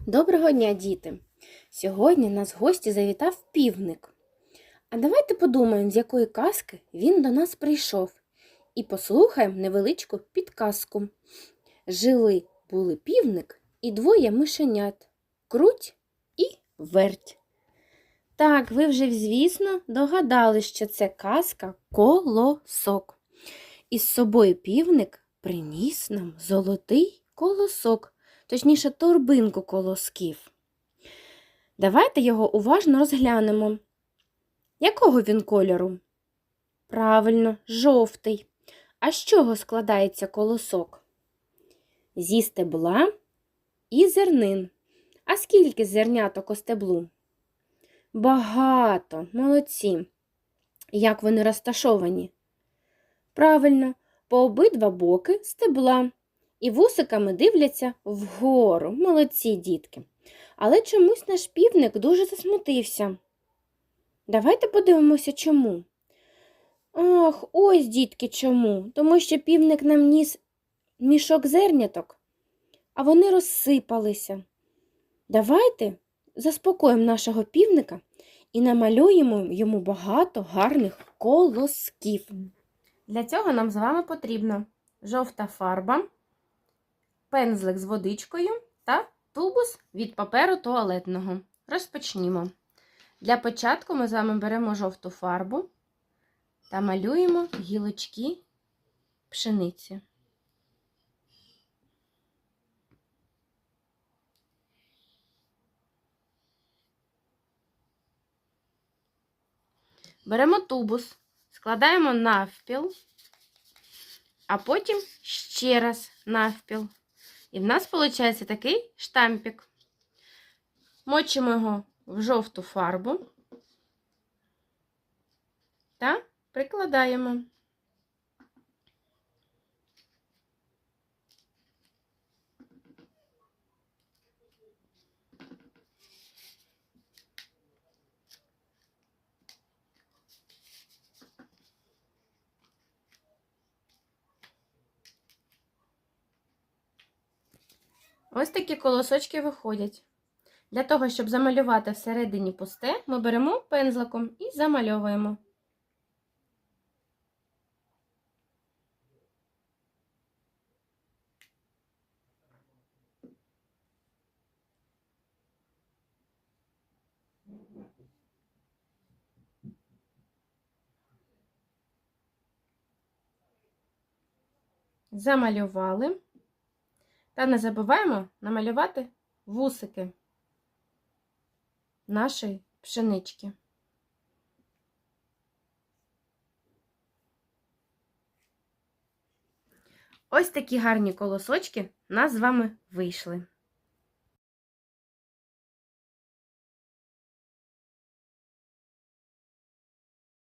Доброго дня, діти! Сьогодні нас гості завітав півник. А давайте подумаємо, з якої казки він до нас прийшов, і послухаємо невеличку підказку. Жили були півник і двоє мишенят круть і верть. Так, ви вже, звісно, догадали, що це казка колосок. І з собою півник приніс нам золотий колосок точніше торбинку колосків. Давайте його уважно розглянемо. Якого він кольору? Правильно, жовтий. А з чого складається колосок? Зі стебла і зернин. А скільки зерняток у стеблу? Багато, молодці. Як вони розташовані? Правильно, по обидва боки стебла і вусиками дивляться вгору. Молодці дітки. Але чомусь наш півник дуже засмутився. Давайте подивимося, чому. Ах, ось, дітки, чому. Тому що півник нам ніс мішок зерняток, а вони розсипалися. Давайте заспокоїмо нашого півника і намалюємо йому багато гарних колосків. Для цього нам з вами потрібна жовта фарба пензлик з водичкою та тубус від паперу туалетного. Розпочнімо. Для початку ми з вами беремо жовту фарбу та малюємо гілочки пшениці. Беремо тубус, складаємо навпіл, а потім ще раз навпіл. І в нас виходить такий штампик. Мочимо його в жовту фарбу та прикладаємо. Ось такі колосочки виходять. Для того, щоб замалювати всередині пусте, ми беремо пензликом і замальовуємо. Замалювали. Та не забуваємо намалювати вусики нашої пшенички. Ось такі гарні колосочки нас з вами вийшли.